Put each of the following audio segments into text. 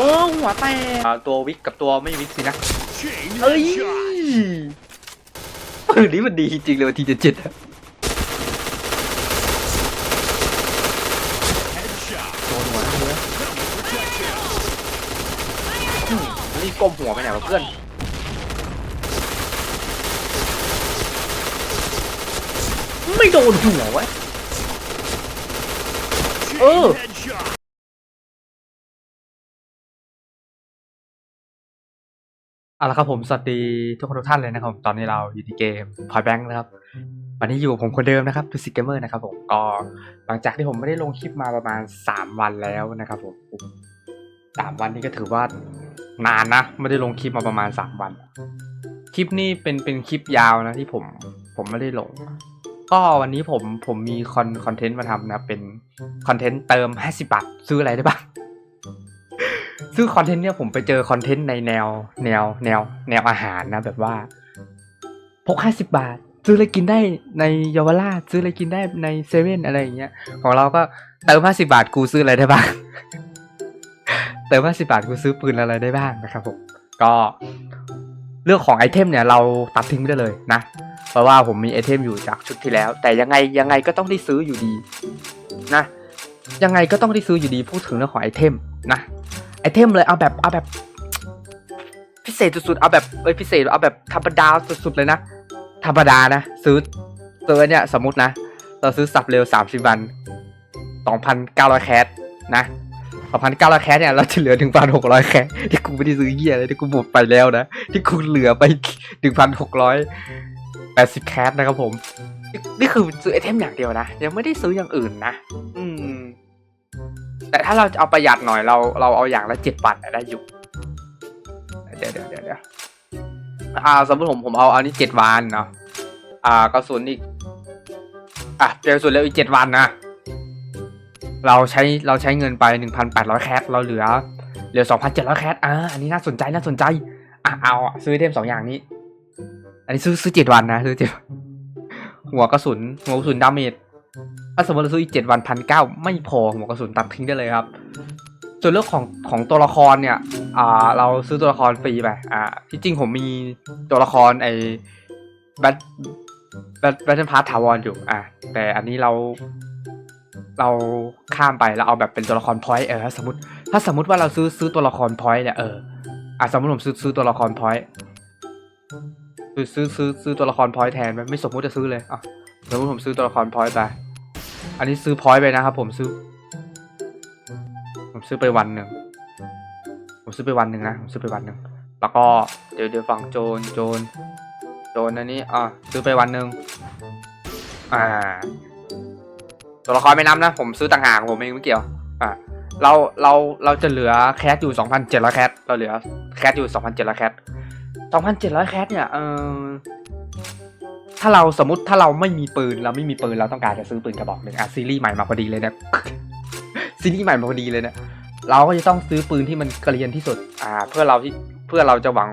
โอ้หัวแตกอ่าตัววิกกับตัวไม่วิกสินะ Chain เอ้ย headshot. ปืนนี้มันดีจริงๆเลยวันทีเจ็ดเจ็ดอะ Headshot. โดนหัวนะเลย Double protection. นี่ก้มหัวไปไหนวะเพื่อนไม่โดนหัววะ Chain Oh. headshot. เอาละครับผมสวัสดีทุกคนทุกท่านเลยนะครับตอนนี้เราอยู่ที่เกมพอยแบงค์นะครับวันนี้อยู่กับผมคนเดิมนะครับทูซิกเกอร์นะครับผมก็หลังจากที่ผมไม่ได้ลงคลิปมาประมาณ 3 วันแล้วนะครับผมสามวันนี้ก็ถือว่านานนะไม่ได้ลงคลิปมาประมาณ 3 วัน คลิปนี้เป็นเป็นคลิปยาวนะที่ผมผมไม่ได้ลง ก็วันนี้ผมผมมีคอนคอนเทนต์มาทำนะเป็นคอนเทนต์เติม50บาทซื้ออะไรได้บ้าง ซึ่งคอนเทนต์เนี่ยผมไปเจอคอนเทนต์ในแนว แนว แนว แนวอาหารนะแบบว่าพกห้าสิบาท ซื้ออะไรกินได้ในเยาวราชซื้ออะไรกินได้ในเซเว่นอะไรอย่างเงี้ย ของเราก็เติมห้าสิบาทกูซื้ออะไรได้บ้าง เติมห้าสิบาทกูซื้อปืนอะไรได้บ้างนะครับผมก็เรื่องของไอเทมเนี่ยเราตัดทิ้งไปได้เลยนะ เพราะว่าผมมีไอเทมอยู่จากชุดที่แล้ว แต่ยังไงยังไงก็ต้องได้ซื้ออยู่ดีนะยังไงก็ต้องได้ซื้ออยู่ดีพูดถึงเรื่องของไอเทมนะ ไอเทมเลยเอาแบบเอาแบบ พิเศษสุดๆเอาแบบเอ้ยพิเศษเอาแบบธรรมดาสุดๆเลยนะธรรมดานะซื้อซื้อเนี่ยสมมตินะ เราซื้อสับเร็วสามสิบวันสองพันเก้าร้อยแคสนะสองพันเก้าร้อยแคสเนี่ยเราจะเหลือหนึ่งพันหกร้อยแคสที่กูไม่ได้ซื้อเหี้ยเลยที่กูหมดไปแล้วนะที่กูเหลือไปหนึ่งพันหกร้อยแปดสิบแคสนะครับผม นี่นี่คือซื้อไอเทมอย่างเดียวนะยังไม่ได้ซื้ออย่างอื่นนะ อืม แต่ถ้าเราเอาประหยัดหน่อยเราเราเอาอย่างละเจ็ดวันได้อยู่เดี๋ยวเดี๋ยวเดี๋ยวเดี๋ยวอ่าสมมติผมผมเอาอันนี้เจ็ดวันเนาะอ่ากระสุนอีกอะเจอกระสุนแล้วอีกเจ็ดวันนะเราใช้เราใช้เงินไปหนึ่งพันแปดร้อยแคสเราเหลือ เหลือสองพันเจ็ดร้อยแคสอ่าอันนี้น่าสนใจน่าสนใจอะเอาซื้อเทมสองอย่างนี้ อันนี้ซื้อซื้อเจ็ดวันนะซื้อเจ็ดหัวกระสุนหัวกระสุนดาเมจ ถ้าสมมติเราซื้ออีกเจ็ดวันพันเก้าไม่พอหัวกระสุนตัดทิ้งได้เลยครับ ส่วนเรื่องของของตัวละครเนี่ย อ่า เราซื้อตัวละครฟรีไป อ่า ที่จริงผมมีตัวละครไอ้แบทแบทแบทเทิลพาร์ทถาวรอยู่ อ่าแต่อันนี้เรา เราข้ามไปแล้วเอาแบบเป็นตัวละครพอยต์เออถ้าสมมติ ถ้าสมมติว่าเราซื้อซื้อตัวละครพอยต์เนี่ยเอออะสมมติผมซื้อซื้อตัวละครพอยต์ซื้อซื้อซื้อตัวละครพอยต์แทนไหมไม่สมมติจะซื้อเลยอะสมมติผมซื้อตัวละครพอยต์ไป อันนี้ซื้อพอยต์ไปนะครับผมซื้อ ผมซื้อไปวันหนึ่ง ผมซื้อไปวันหนึ่งนะ ผมซื้อไปวันหนึ่ง แล้วก็เดี๋ยวเดี๋ยวฝั่งโจนโจนโจนอันนี้อะซื้อไปวันหนึ่งอ่า ตัวละครไม่นับนะ ผมซื้อต่างหากผมเองไม่เกี่ยว อะเราเราเราจะเหลือแคสอยู่สองพันเจ็ดร้อยแคสเราเหลือแคสอยู่สองพันเจ็ดร้อยแคสสองพันเจ็ดร้อยแคสเนี่ยเออ ถ้าเราสมมติถ้าเราไม่มีปืนเราไม่มีปืนเราต้องการจะซื้อปืนกระบอกหนึ่งอะซีรีส์ใหม่มาพอดีเลยเนะซีรีส์ใหม่มาพอดีเลยเนะเราก็จะต้องซื้อปืนที่มันเกรียนที่สุดอ่าเพื่อเราที่เพื่อเราจะหวัง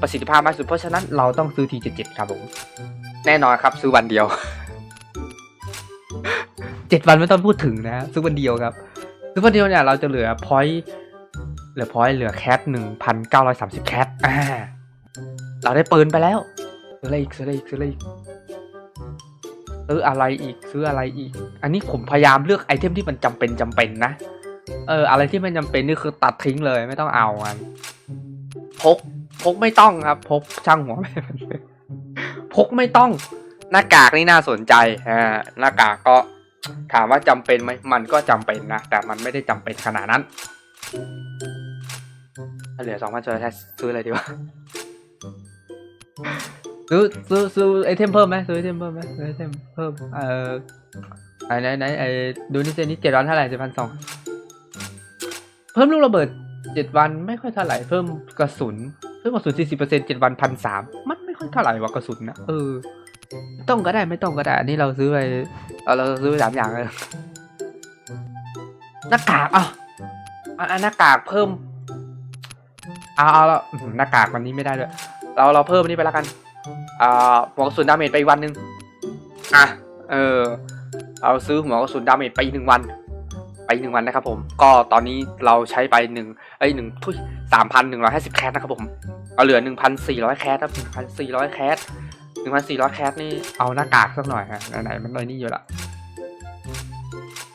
ประสิทธิภาพมากสุด เพราะฉะนั้นเราต้องซื้อทีเจ็ดครับผมแน่นอนครับ ซื้อวันเดียวเจ็ดวันไม่ต้องพูดถึงนะซื้อวันเดียวครับ ซื้อวันเดียวเนี่ยเราจะเหลือพอยต์เหลือพอยต์เหลือแคทหนึ่งพันเก้าร้อยสามสิบแคทอ่าเราได้ปืนไปแล้วซื้ออะไรอีกซื้ออะไรอีกซื้ออะไรอีก ซื้ออะไรอีกซื้ออะไรอีก อันนี้ผมพยายามเลือกไอเทมที่มันจำเป็นจำเป็นนะ เออ อะไรที่มันจำเป็นนี่คือตัดทิ้งเลยไม่ต้องเอามันพกพกไม่ต้องครับ พกช่างหัวไม่พกไม่ต้อง หน้ากากนี่น่าสนใจอ่าหน้ากากก็ถามว่าจำเป็นไหมมันก็จำเป็นนะ แต่มันไม่ได้จำเป็นขนาดนั้นเหลือสองพันจะซื้ออะไรดีวะ ซื้อซื้อซื้อไอเทมเพิ่มไหมซื้อไอเทมเพิ่มไหมซื้อไอเทมเพิ่มเอ่อไหนไหนไหนไอดูนี่เจนี่เจ็ดวันเท่าไหร่เจ็ดพันสองเพิ่มลูกระเบิดเจ็ดวันไม่ค่อยเท่าไหร่เพิ่มกระสุนเพิ่มกระสุนสี่สิบเปอร์เซ็นต์เจ็ดวันพันสามมันไม่ค่อยเท่าไหร่ว่ากระสุนนะเออไม่ต้องก็ได้ไม่ต้องก็ได้อันนี้เราซื้อไปเราเราซื้อไปสามอย่างเลยหน้ากากอะอะอะหน้ากากเพิ่มเอาเอาแล้วอื้อหือหน้ากากวันนี้ไม่ได้ด้วยเราเราเพิ่มอันนี้ไปแล้วกัน อ่าหัวกระสุนดาเมจไปอีกวันหนึ่งอะเออเอาซื้อหัวกระสุนดาเมจไปอีกหนึ่งวันไปไปหนึ่งวันนะครับผม ก็ตอนนี้เราใช้ไปหนึ่งเอ้ยหนึ่งทุยสามพันหนึ่งร้อยห้าสิบแคสนะครับผมเอาเหลือหนึ่งพันสี่ร้อยแคสครับหนึ่งพันสี่ร้อยแคสหนึ่งพันสี่ร้อยแคสนี่เอาหน้ากากสักหน่อยฮะไหนๆมันเลยนี่อยู่ละ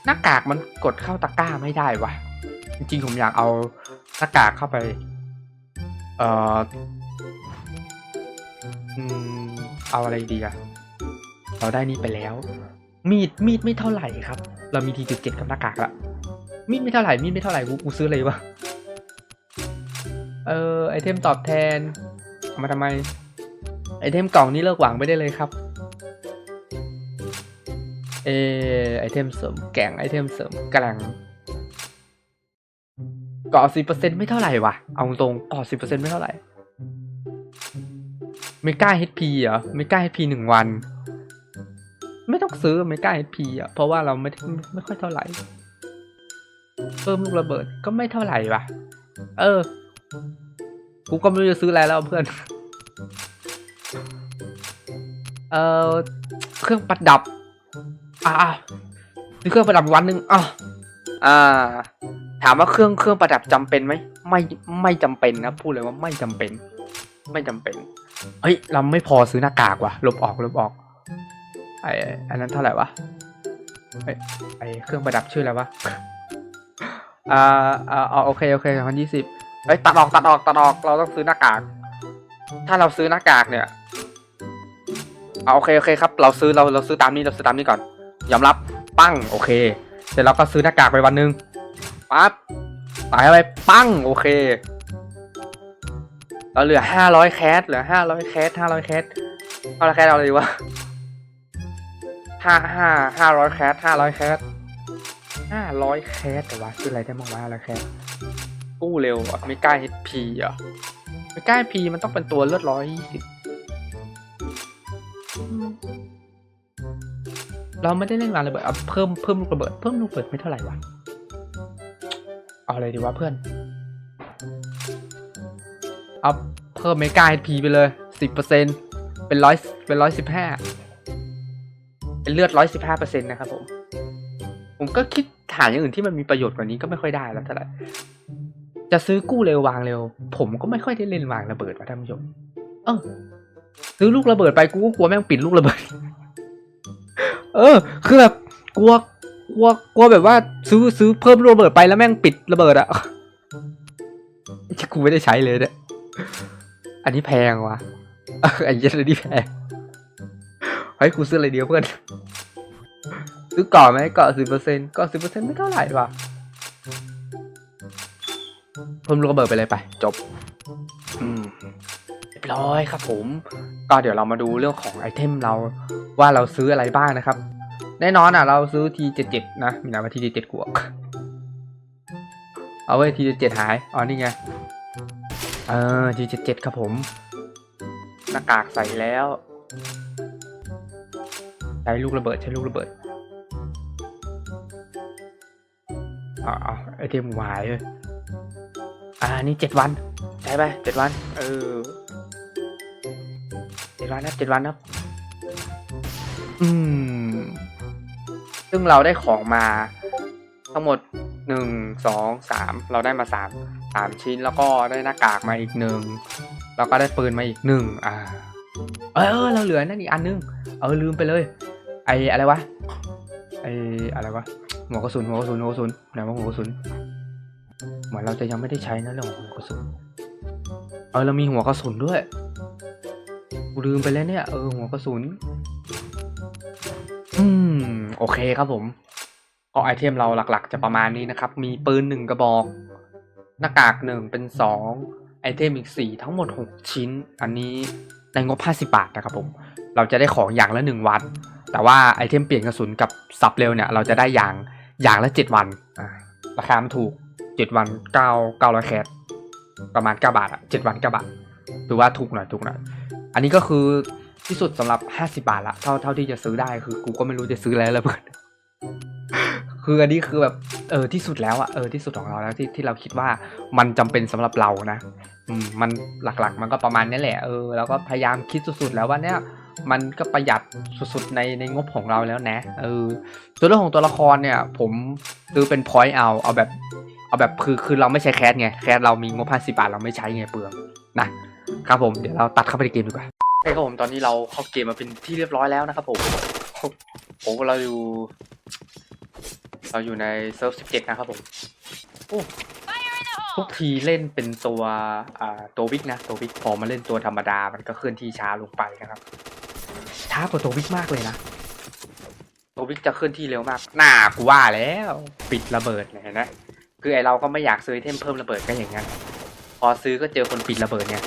หน้ากากมันกดเข้าตะกร้าไม่ได้วะจริงๆผมอยากเอาหน้ากากเข้าไป เอ่อ อืมเอาอะไรดีอะเราได้นี่ไปแล้ว มีดมีดไม่เท่าไหร่ครับ เรามีทีจุดเจ็ดกับหน้ากากละมีดไม่เท่าไหร่มีดไม่เท่าไหร่กูกูซื้อเลยวะเออไอเทมตอบแทนเอามาทำไม ไอเทมกล่องนี้เลิกหวังไปได้เลยครับเออไอเทมเสริมแกร่งไอเทมเสริมแกร่งเกาะสิเปอร์เซ็นต์ไม่เท่าไหร่วะเอาตรงเกาะสิเปอร์เซ็นต์ไม่เท่าไหร่ เมกาเฮดพีเหรอเมกาเฮดพีหนึ่งวัน ไม่ต้องซื้อเมกาเอพีอะเพราะว่าเราไม่ไม่ค่อยเท่าไหร่เพิ่มลูกระเบิดก็ไม่เท่าไหร่ว่ะเออ กูก็ไม่รู้จะซื้ออะไรแล้วเพื่อน เออเครื่องประดับ อ่าซื้อเครื่องประดับวันหนึ่งอะอ่า ถามว่าเครื่องเครื่องประดับจำเป็นไหมไม่ไม่จำเป็นนะพูดเลยว่าไม่จำเป็น ไม่จำเป็น เฮ้ย เราไม่พอซื้อหน้ากากว่ะลบออกลบออก ไออันนั้นเท่าไหร่วะไอไอเครื่องประดับชื่ออะไรวะอ่าอ่าอ๋อโอเคโอเคสองพันยี่สิบเฮ้ยตัดออกตัดออกตัดออกเราต้องซื้อหน้ากาก ถ้าเราซื้อหน้ากากเนี่ยเอาโอเคโอเคครับ เราซื้อเราเราซื้อตามนี้เราซื้อตามนี้ก่อนยอมรับปั้งโอเคเสร็จแล้วก็ซื้อหน้ากากไปวันหนึ่งปั๊บตายไปปั้งโอเค เราเหลือห้าร้อยแคสเหลือห้าร้อยแคสห้าร้อยแคสห้าร้อยแคสเอาเลยดีวะห้าห้าห้าร้อยแคสห้าร้อยแคสห้าร้อยแคสแต่ว่าชื่ออะไรได้บ้างวะอะไรแคสกู้เร็วอะไม่กล้าเฮดพีอะไม่กล้าพีมันต้องเป็นตัวเลือดร้อยยี่สิบเราไม่ได้เล่นวางระเบิดเอาเพิ่มเพิ่มลูกระเบิดเพิ่มลูกระเบิดไม่เท่าไหร่วะเอาอะไรดีวะเพื่อน อาเพิ่มเมกาเฮดพีไปเลยสิบเปอร์เซ็นเป็นร้อยเป็นร้อยสิบห้าเป็นเลือดร้อยสิบห้าเปอร์เซ็นนะครับผม ผมก็คิดหาอย่างอื่นที่มันมีประโยชน์กว่านี้ก็ไม่ค่อยได้แล้วเท่าไหร่จะซื้อกู้เร็ววางเร็ว ผมก็ไม่ค่อยได้เล่นวางระเบิดว่ะท่านผู้ชมเออซื้อลูกระเบิดไปกูก็กลัวแม่งปิดลูกระเบิด เออ คือแบบกลัวกลัวกลัวแบบว่าซื้อซื้อเพิ่มลูกระเบิดไปแล้วแม่งปิดระเบิดอะที่กูไม่ได้ใช้เลยเนี่ย อันนี้แพงว่ะเออไอ้เหี้ยอันนี้แพงเฮ้ยกูซื้ออะไรเดียวเพื่อนซื้อก่อนไหมก่อนสิบเปอร์เซ็นต์ก่อนสิบเปอร์เซ็นต์ไม่เท่าไหร่ว่ะเพิ่มลูกระเบิดไปเลยไปจบอืมเรียบร้อยครับผม ก็เดี๋ยวเรามาดูเรื่องของไอเทมเราว่าเราซื้ออะไรบ้างนะครับ แน่นอนอะ เราซื้อทีเจ็ดเจ็ดนะมีนามาทีเจ็ดกวกเอาไว้ทีเจ็ดหายอ๋อนี่ไง เออทีเจ็ดเจ็ดครับผม หน้ากากใส่แล้วใช้ลูกระเบิดใช้ลูกระเบิดเอ๋อาไอเทมหวายเลยอ่านี่เจ็ดวันใช้ไปเจ็ดวัน เออเจ็ดวันนะเจ็ดวันนะอืม ซึ่งเราได้ของมา ทั้งหมดหนึ่งสองสามเราได้มาสาม สามชิ้นแล้วก็ได้หน้ากากมาอีกหนึ่งแล้วก็ได้ปืนมาอีกหนึ่งอ่า เออเราเหลือนั่นอีกอันนึง เออลืมไปเลย ไออะไรวะไออะไรวะหัวกระสุนหัวกระสุนหัวกระสุนไหนว่าหัวกระสุนเหมือนเราจะยังไม่ได้ใช้นะเรื่องของหัวกระสุนเออเรามีหัวกระสุนด้วยลืมไปแล้วเนี่ยเออหัวกระสุน อืมโอเคครับผมก็ไอเทมเราหลัก ๆ จะประมาณนี้นะครับ มีปืนหนึ่งกระบอก หน้ากากหนึ่งเป็นสองไอเทมอีกสี่ทั้งหมดหกชิ้น อันนี้ในงบห้าสิบาทนะครับผม เราจะได้ของอย่างละหนึ่งวัน แต่ว่าไอเทมเปลี่ยนกระสุนกับสับเร็วเนี่ย เราจะได้อย่างอย่างละเจ็ดวันราคามันถูกเจ็ดวันเก้าเก้าร้อยแคสประมาณเก้าบาทอะเจ็ดวันเก้าบาทถือว่าถูกหน่อยถูกหน่อย อันนี้ก็คือที่สุดสำหรับห้าสิบาทละเท่าเท่าที่จะซื้อได้คือกูก็ไม่รู้จะซื้ออะไรแล้วเพื่อนคืออันนี้คือแบบ เออที่สุดแล้วอะเออที่สุดของเราแล้วที่ที่เราคิดว่ามันจำเป็นสำหรับเรานะอืมมันหลักๆ มันก็ประมาณนี้แหละเออแล้วก็พยายามคิดสุดๆแล้วว่าเนี่ยมันก็ประหยัดสุดๆในในงบของเราแล้วนะเออตัวเรื่องของตัวละครเนี่ย ผมซื้อเป็นพอยต์เอาเอาแบบเอาแบบคือคือเราไม่ใช้แคสไงแคสเรามีงบ50บาทเราไม่ใช้ไงเปลืองนะครับผมเดี๋ยวเราตัดเข้าไปในเกมดีกว่าโอเคครับผมตอนนี้เราเข้าเกมมาเป็นที่เรียบร้อยแล้วนะครับผมผมเราอยู่ เราอยู่ในเซิร์ฟ17นะครับผมโอ้ทุกทีเล่นเป็นตัวอ่าตัววิกนะตัววิกพอมาเล่นตัวธรรมดามันก็เคลื่อนที่ช้าลงไปนะครับ ช้ากว่าตัววิกมากเลยนะ ตัววิกจะเคลื่อนที่เร็วมากหน้ากูว่าแล้ว ปิดระเบิดเนี่ยเห็นไหมคือไอเราก็ไม่อยากซื้อไอเทมเพิ่มระเบิดก็อย่างงั้นพอซื้อก็เจอคนปิดระเบิดเนี่ย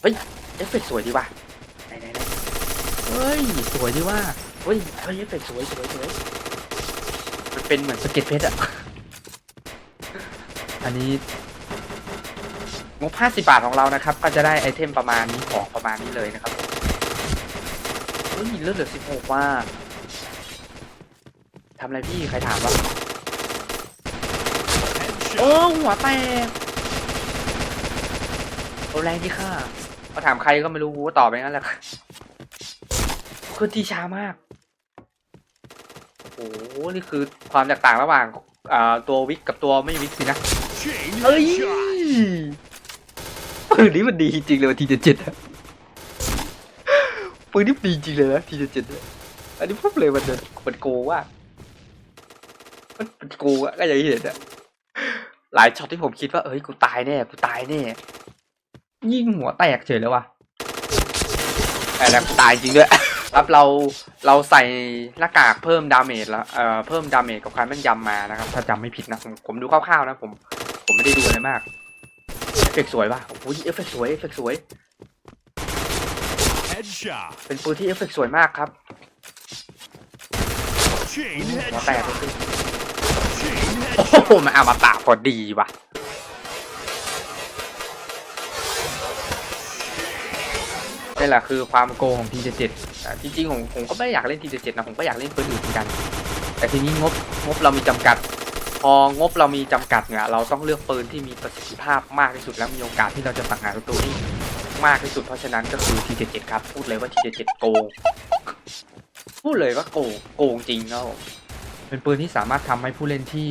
เฮ้ยเอฟเฟกต์สวยดีว่ะไหนไหนไหนเฮ้ยสวยดีว่าเฮ้ยเฮ้ยเอฟเฟกต์สวยสวยสวยมัน เป็นเหมือนสเก็ตเพชรอะอันนี้งบ50 บาทของเรานะครับ ก็จะได้ไอเทมประมาณนี้ของประมาณนี้เลยนะครับเฮ้ยเลือดเหลือ16ว่าทำอะไรพี่ใครถามวะโอ้หัวแตกโอแรงที่ข้ามาถามใครก็ไม่รู้กูก็ตอบไปงั้นแหละคือที่ช้ามาก โอ้โหนี่คือความแตกต่างระหว่างอ่าตัววิกกับตัวไม่วิกสินะ Chain เอ้ย headshot. ปืนนี้มันดีจริงเลยวันทีเจ็ดอะปืนนี้มันดีจริงเลยนะทีเจ็ดอะอันนี้พูดเลยมันเนี่ยมันโกงว่ามันมันโกงอะก็อย่างที่เห็นอะหลายช็อตที่ผมคิดว่าเอ้ยกูตายแน่กูตายแน่ยิงหัวแตกเฉยเลยว่ะแต่แล้วกูตายจริงด้วย ครับเราเราใส่หน้ากากเพิ่มดาเมจแล้วเอ่อเพิ่มดาเมจกับความแม่นยำมานะครับ ถ้าจำไม่ผิดนะผมผมดูคร่าวๆนะผมผมไม่ได้ดูอะไรมากเอฟเฟกต์สวยป่ะโอ้ยเอฟเฟกต์สวยเอฟเฟกต์สวย Headshot. เป็นปืนที่เอฟเฟกต์สวยมากครับ Chain หัวแตกเลย headshot. สิ Chain โอ้โห headshot. มันเอามาตาพอดีว่ะ นี่แหละคือความโกงของ T77 อะจริงๆผมผมก็ไม่ได้อยากเล่น T77 นะผมก็อยากเล่นปืนอื่นเหมือนกัน แต่ทีนี้งบงบเรามีจำกัด พองบเรามีจำกัดเนี่ยเราต้องเลือกปืนที่มีประสิทธิภาพมากที่สุดและมีโอกาสที่เราจะสังหารศัตรูที่มากที่สุดเพราะฉะนั้นก็คือ T77 ครับพูดเลยว่า T77 โกงพูดเลยว่าโกงโกงจริงครับผมเป็นปืนที่สามารถทำให้ผู้เล่นที่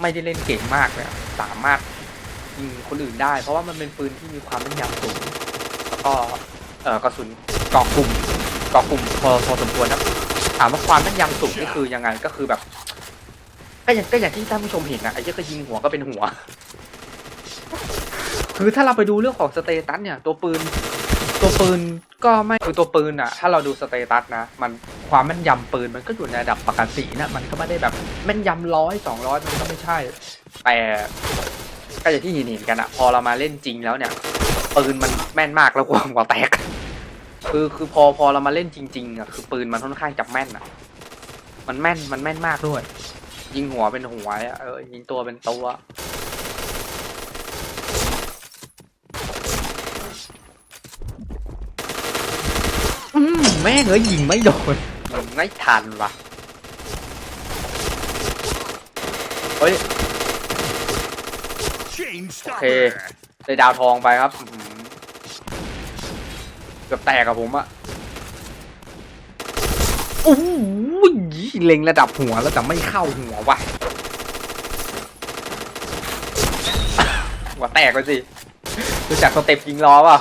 ไม่ได้เล่นเก่งมากเนี่ยสามารถยิงคนอื่นได้ เพราะว่ามันเป็นปืนที่มีความแม่นยำสูง เอ่อกระสุนเกาะกลุ่มเกาะกลุ่มพอพอสมควรนะถามว่าความแม่นยำสูงนี่คือยังไงก็คือแบบก็อย่างก็อย่างที่ท่านผู้ชมเห็นนะไอ้เจ้าก็ยิงหัวก็เป็นหัว คือถ้าเราไปดูเรื่องของสเตตัสเนี่ย ตัวปืน ตัวปืนก็ไม่คือตัวปืนอะถ้าเราดูสเตตัสนะ มันความแม่นยำปืนมันก็อยู่ในระดับปกตินะมันก็ไม่ได้แบบแม่นยำร้อยสองร้อยมันก็ไม่ใช่ แต่ก็อย่างที่เห็นเห็นกันอะพอเรามาเล่นจริงแล้วเนี่ยปืนมันแม่นมากแล้วกว่าหัวแตก คือคือพอพอเรามาเล่นจริงๆอะคือปืนมันค่อนข้างจะแม่นอะมันแม่นมันแม่นมากด้วย ยิงหัวเป็นหัวอะเออยิงตัวเป็นตัวอืมแม่งเอ้ยยิงไม่โดนยิงไม่ทันว่ะเฮ้ย Chain Okay. stopper. ได้ดาวทองไปครับ กือบแตกกับผมอะโอ้โหเล็งระดับหัวแล้วแต่ไม่เข้าหัวว่ะหัวแตกไปสิรู้จักสเต็ปยิงล้อป่ะ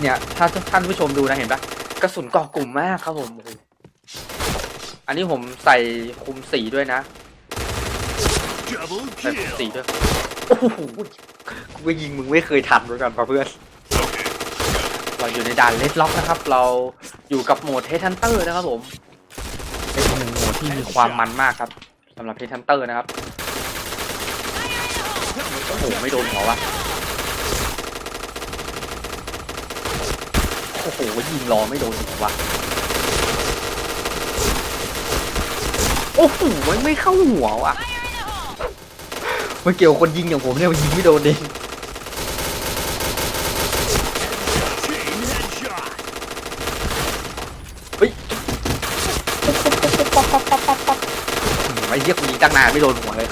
เนี่ยถ้าท่านผู้ชมดูนะเห็นปะกระสุนกาะกลุ่มมากครับผมอันนี้ผมใส่คุมสีด้วยนะใส่คุมสีด้วยโอ้โห กูก็ยิงมึงไม่เคยทันเหมือนกันป่ะเพื่อน เราอยู่ในด่านเลดล็อกนะครับ เราอยู่กับโหมดเฮทันเตอร์นะครับผม เป็นหนึ่งโหมดที่มีความมันมากครับสำหรับเฮทันเตอร์นะครับ โอ้โห ไม่โดนหัววะ โอ้โห ยิงรอไม่โดนหัววะ โอ้โหไม่เข้าหัววะ มันเกี่ยวกับคนยิงอย่างผมเนี่ยมันยิงไม่โดนเองเฮ้ยไอ้เหี้ยกูยิงตั้งนานไม่โดนหัวเลย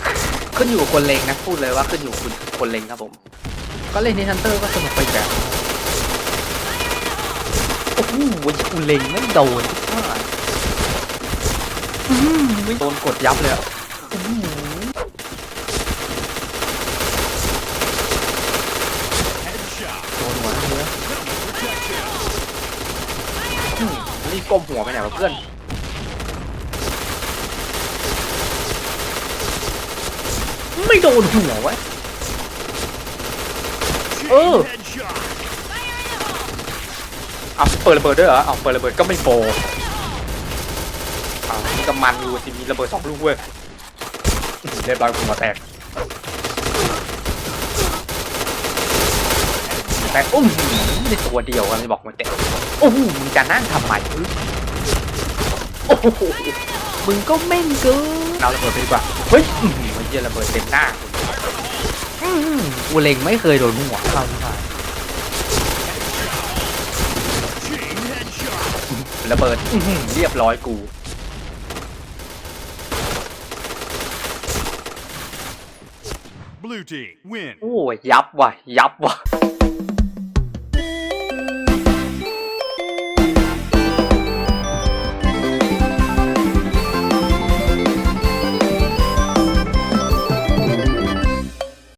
ขึ้นอยู่กับคนเล็งนะพูดเลยว่าขึ้นอยู่กับคนเล็งครับผม ก็เล่นในทันเตอร์ก็สนุกไปแบบโอ้โหกูเล็งไม่โดนไม่โดนกดยับเลยอะอื้อหือ Headshot. โดนหัวทั้งเนื้อ Protection. อื้ ก้มหัวไปไหนวะเพื่อนไม่โดนหัววะ Chain Oh. headshot. เอาเปิดระเบิดด้วยเหรอเอาเปิดระเบิดก็ไม่โปรเอานี่ก็มันอยู่สิมีระเบิดสองลูกเว้ยเรียบร้อยหัวแตกแต่อุ้มนี่ตัวเดียวกันจะบอกมันแตก โอ้โหมึงจะนั่งทำไมโอ้โหมึงก็แม่นเกินเอาระเบิดไปดีกว่าเฮ้ยอื้อหือมันเยี่ยระเบิดเต็มหน้าอื้อหือกูเล็งไม่เคยโดนหัวเข้าที่ไหน Chain headshot. ระเบิดอื้อหือเรียบร้อยกู Blue team win. โอ้ยยับว่ะ ยับว่ะ